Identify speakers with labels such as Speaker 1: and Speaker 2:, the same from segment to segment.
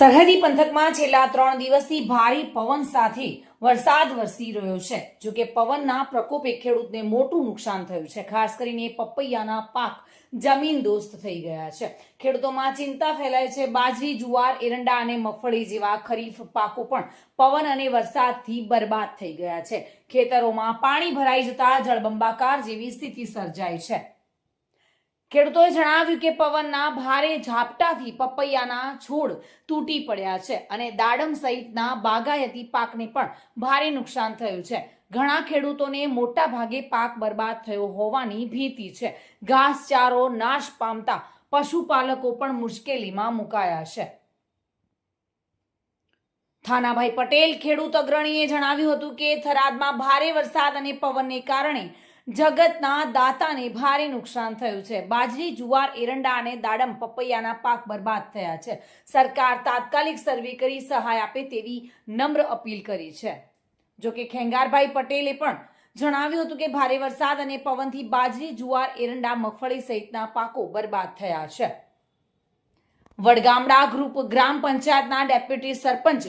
Speaker 1: સરહદી પંથકમાં છેલ્લા ત્રણ દિવસથી ભારે પવન સાથે વરસાદ વરસી રહ્યો છે. જો કે પવનના પ્રકોપે ખેડૂતને મોટું નુકસાન થયું છે. ખાસ કરીને પપૈયાના પાક જમીન દોસ્ત થઈ ગયા છે. ખેડૂતોમાં ચિંતા ફેલાય છે. બાજરી, જુવાર, એરંડા અને મગફળી જેવા ખરીફ પાકો પણ પવન અને વરસાદથી બરબાદ થઈ ગયા છે. ખેતરોમાં પાણી ભરાઈ જતા જળબંબાકાર જેવી સ્થિતિ સર્જાઈ છે. ખેડૂતોએ જણાવ્યું કે પવનના ભારે ઝાપટાથી પપૈયાના છોડ તૂટી પડ્યા છે અને દાડમ સહિતના બાગાયતી પાકને પણ ભારે નુકસાન થયું છે. ઘણા ખેડૂતોને મોટા ભાગે પાક બરબાદ થયો હોવાની ભીતિ છે. ઘાસચારો નાશ પામતા પશુપાલકો પણ મુશ્કેલીમાં મુકાયા છે. થાનાભાઈ પટેલ, ખેડૂત અગ્રણીએ જણાવ્યું હતું કે થરાદમાં ભારે વરસાદ અને પવનને કારણે જગતના દાતાને ભારે નુકસાન થયું છે. બાજરી, જુવાર, એરંડા અને દાડમ પપૈયાના પાક બરબાદ થયા છે. સરકાર તાત્કાલિક સર્વે કરી સહાય આપે તેવી નમ્ર અપીલ કરી છે. જોકે ખેંગારભાઈ પટેલે પણ જણાવ્યું હતું કે ભારે વરસાદ અને પવનથી બાજરી, જુવાર, એરંડા, મગફળી સહિતના પાકો બરબાદ થયા છે. વડગામડા ગ્રુપ ગ્રામ પંચાયતના ડેપ્યુટી સરપંચ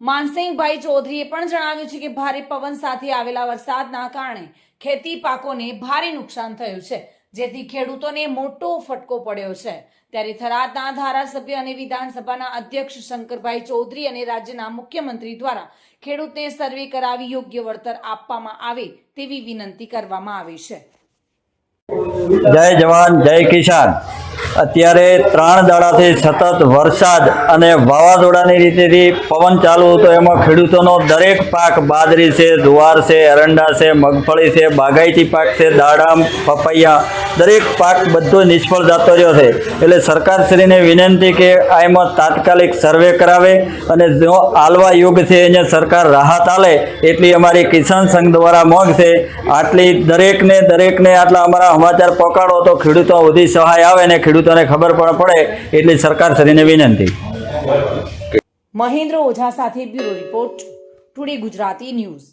Speaker 1: માનસિંહભાઈ ચૌધરીએ પણ જણાવ્યું છે કે ભારે પવન સાથે આવેલા વરસાદના કારણે ખેતી પાકોને ભારે નુકસાન થયું છે. જેથી ખેડૂતોને મોટો ફટકો પડ્યો છે. ત્યારે થરાદના ધારાસભ્ય અને વિધાનસભાના અધ્યક્ષ શંકરભાઈ ચૌધરી અને રાજ્યના મુખ્યમંત્રી દ્વારા ખેડૂતને સર્વે કરાવી યોગ્ય વળતર આપવામાં આવે તેવી વિનંતી કરવામાં આવી છે.
Speaker 2: જય જવાન, જય કિસાન. અત્યારે ત્રણ દાડાથી સતત વરસાદ અને વાવાઝોડાની રીતેથી પવન ચાલુ હતો. એમાં ખેડૂતોનો દરેક પાક બાજરી છે, જુવાર છે, એરંડા છે, મગફળી છે, બાગાયતી પાક છે, દાડમ, પપૈયા દરેક પાક બધો નિષ્ફળ જતો રહ્યો છે. એટલે સરકારશ્રીને વિનંતી કે આ એમાં તાત્કાલિક સર્વે કરાવે અને જો આલવા યુગ છે એને સરકાર રાહત આલે એટલી અમારી કિસાન સંઘ દ્વારા માંગ છે. આટલી દરેકને દરેકને આટલા અમારા સમાચાર પહોંચાડો તો ખેડૂતો સુધી સહાય આવે ને ખેડૂતોને ખબર પણ પડે એટલી સરકારશ્રીને વિનંતી.
Speaker 1: મહેન્દ્ર ઓઝા સાથે bureau report, today Gujarati news.